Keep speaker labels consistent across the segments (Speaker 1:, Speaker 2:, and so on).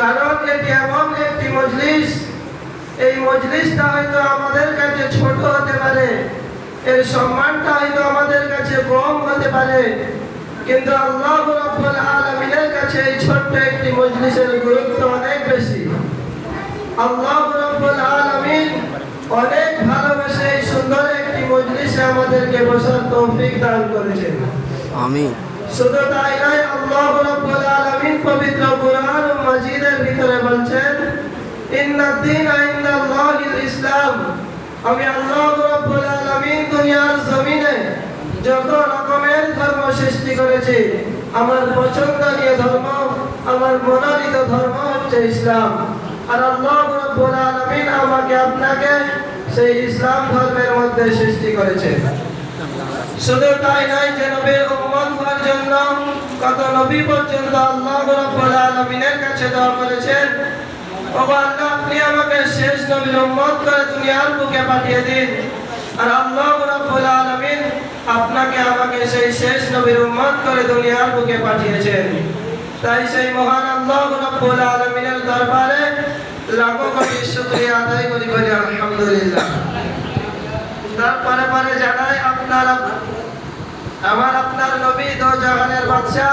Speaker 1: কারণ এটি এমন একটি মজলিস। এই মজলিসটা হয়তো আমাদের কাছে ছোট হতে পারে। এর সম্মানটা হয়তো আমাদের কাছে কম হতে পারে। কিন্তু আল্লাহ রাব্বুল আলামিনের কাছে এই ছোট্ট একটি মজলিসের গুরুত্ব অনেক বেশি। আল্লাহ রাব্বুল আলামিন অনেক ভালোবেসে এই সুন্দর একটি মজলিসে আমাদেরকে বসার তৌফিক দান করেছেন।
Speaker 2: আমি
Speaker 1: শুধু তাই নয় আল্লাহ রাব্বুল আলামিন পবিত্র কুরআন মাজিদের ভিতরে বলছেন ইন্নাদ দীন ইনদাল্লাহিল ইসলাম। আমি আল্লাহ রাব্বুল আলামিন দুনিয়ার জমিনে যত রকমের ধর্ম সৃষ্টি করেছি, আমার পছন্দনীয় ধর্ম, আমার মনোনীত ধর্ম হচ্ছে ইসলাম। আর আল্লাহ রাব্বুল আলামিন আমাকে আপনাকে সেই ইসলাম ধর্মের মধ্যে সৃষ্টি করেছেন শুধু তাই নয় যে নবীর উম্মত হওয়ার জন্য কত নবী পর্যন্ত আল্লাহ রাব্বুল আলামিনের কাছে দোয়া করেছেন ও আল্লাহ আপনি আমাকে শেষ নবীর উম্মত করে দুনিয়ার বুকে পাঠিয়ে দিন। আর আল্লাহ রাব্বুল আলামিন আপনাকে আমাকে সেই শেষ নবীর উম্মত করে দুনিয়ার বুকে পাঠিয়েছেন। তাই সেই মহান আল্লাহ রাব্বুল আলামিনের দরবারে লাখো কোটি শুকরিয়া আদায় করি বলি আলহামদুলিল্লাহ। পরে জানাই আপনার আমার আপনার নবী দো জাহানের বাদশাহ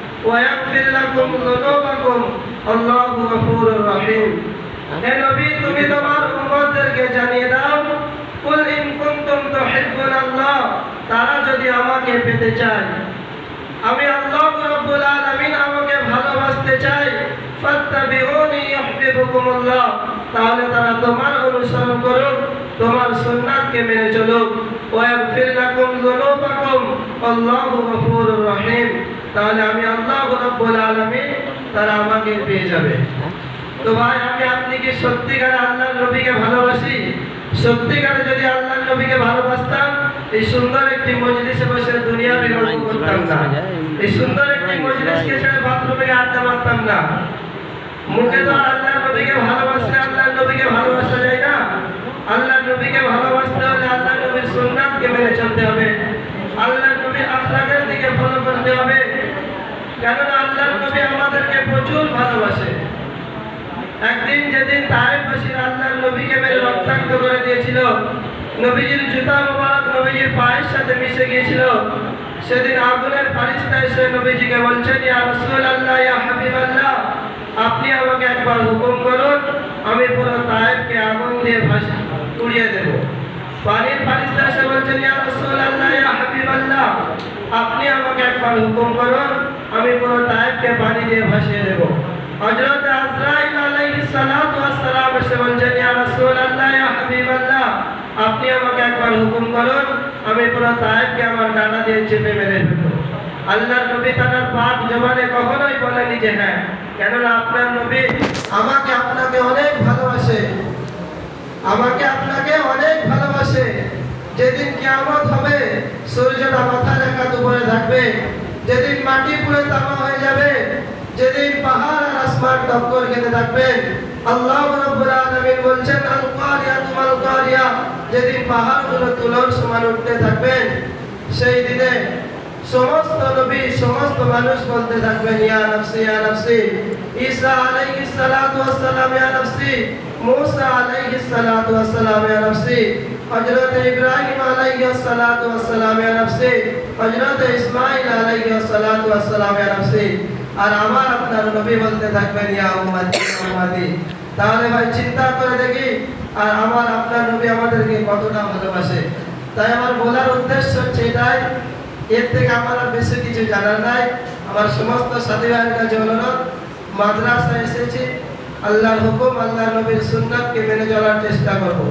Speaker 1: ইয়াগফির লাকুম যুনুবাকুম আল্লাহু গফুরুর রহিম হে নবী, তুমি তোমার উম্মতদেরকে জানিয়ে দাও, কুল ইন কুনতুম তুহিব্বুনাল্লাহ তারা যদি আমাকে পেতে চায়, আমি আল্লাহ রাব্বুল আলামিন আমাকে ভালোবাসতে চাই, ফাত্তাবিউনি ইউহিব্বুকুমুল্লাহ, তাহলে তারা তোমার অনুসরণ করুক, তোমার সুন্নাতকে মেনে চলুক। ওয়া ইয়াগফির লাকুম যুনুবাকুম, আল্লাহু গফুরুর রহিম। তাহলে আমি আল্লাহ রাব্বুল আলামিন তারা আমাকে পেয়ে যাবে। তো ভাই, আমি আপনি কি সত্যিকারে আল্লাহর নবীকে ভালোবাসি? সত্যিকারে যদি আল্লাহর নবীকে ভালোবাসতাম, এই সুন্দর একটি মজলিসে বসে দুনিয়া বিগড় করতাম না। এই সুন্দর একটি মজলিসকে ছেড়ে বাথরুমে আড্ডা মারতাম না। মুখে তো আল্লাহর নবীকে ভালোবাসলে আল্লাহর নবীকে ভালোবাসা যায় না আল্লাহর নবীকে ভালোবাসতে হলে আল্লাহর নবীর সুন্নাতকে মেনে চলতে হবে আল্লাহর নবীর আখলাকের দিকে ফলো করতে হবে কেননা আল্লাহর নবী আমাদেরকে প্রচুর ভালোবাসে। একদিন যেদিন তায়েফবাসীর আল্লাহর নবীকে মেরে রক্তাক্ত করে দিয়েছিল, নবীজির জুতা মোবারক নবীজির পায়ের সাথে মিশে গিয়েছিল, সেদিন আগুনের ফারিস্তা এসে নবীজিকে বলছেন ইয়া রাসূলুল্লাহ, ইয়া হাবিবাল্লাহ, আপনি আমাকে একবার হুকুম করুন, আমি পুরো তায়েফকে আগুন দিয়ে ভাসি উড়িয়ে দেব। পানির ফারিস্তা এসে বলছেন ইয়া রাসূলুল্লাহ, ইয়া হাবিবাল্লাহ, আপনি আমাকে একবার হুকুম করুন আমি পুরো তায়েফকে পানি দিয়ে ভাসিয়ে দেব। হযরত আজরাইল আলাইহিস সালাতু ওয়াস সালাম এসে বলছেন, ইয়া রাসূলুল্লাহ, ইয়া হাবিবাল্লাহ, আপনি আমাকে একবার হুকুম করুন, আমি পুরো তায়েফকে আমার ডানা দিয়ে চেপে মেরে ফেলব। আল্লাহর নবী তার পাক জবানে কখনোই বলেনি যে হ্যাঁ কেননা আপনার নবী আমাকে আপনাকে অনেক ভালোবাসে। আমাকে আপনাকে অনেক ভালোবাসে। যেদিন কিয়ামত হবে, সূর্যটা মাথা রেখা উপরে থাকবে। যেদিন মাটি পুরো তামা হয়ে যাবে, যেদিন পাহাড় আর আসমান টক্কর খেতে থাকবে, আল্লাহ রাব্বুল আলামিন বলছেন, আল কারিয়া, তুমাল কারিয়া। যেদিন পাহাড়গুলো তুলোর সমান উঠতে থাকবে, সেই দিনে সমস্ত নবী, সমস্ত মানুষ বলতে থাকবেন, ইয়া নফসি ইয়া নফসি। ঈসা আলাইহিস সালাতু ওয়াস সালাম, ইয়া নফসি। মূসা আলাইহিস সালাতু ওয়াস সালাম, ইয়া নফসি। হযরত ইব্রাহিম আলাইহিস সালাতু ওয়াস সালাম ইয়া নফসি হযরত ইসমাঈল আলাইহিস সালাতু ওয়াস নফসি আর আমার আপনার নবী বলতে থাকবেন তাহলে ভাই চিন্তা করে দেখি, আর আমার আপনার নবী আমাদেরকে কতটা ভালোবাসে। তাই আমার বলার উদ্দেশ্য হচ্ছে এটাই, এর থেকে আমার বেশি কিছু জানার নাই। আমার সমস্ত সাথী ভাইয়ের কাছে অনুরোধ, মাদ্রাসায় এসেছি, আল্লাহর হুকুম আল্লাহ নবীর সুন্নাতকে মেনে চলার চেষ্টা করব।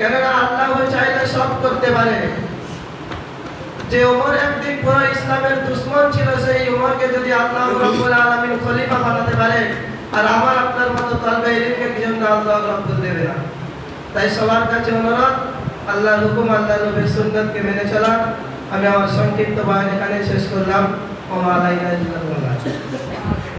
Speaker 1: কেননা আল্লাহ চাইলে সব করতে পারে। যে ওমর একদিন পুরো ইসলামের দুশ্মন ছিল, সেই ওমরকে যদি আল্লাহ রাব্বুল আলামিন খলিফা বানাতে পারে, আর আমার আপনার মতো তালবে ইলিমকে কি জন্য আল্লাহ রব্বুল দেবে না? তাই সবার কাছে অনুরোধ, আল্লাহর হুকুম আল্লাহ নবীর সুন্নতকে মেনে চলা আমি আমার সংক্ষিপ্ত বয়ান এখানে শেষ করলাম। ওমা আলাইনা ইল্লাল বালাগ।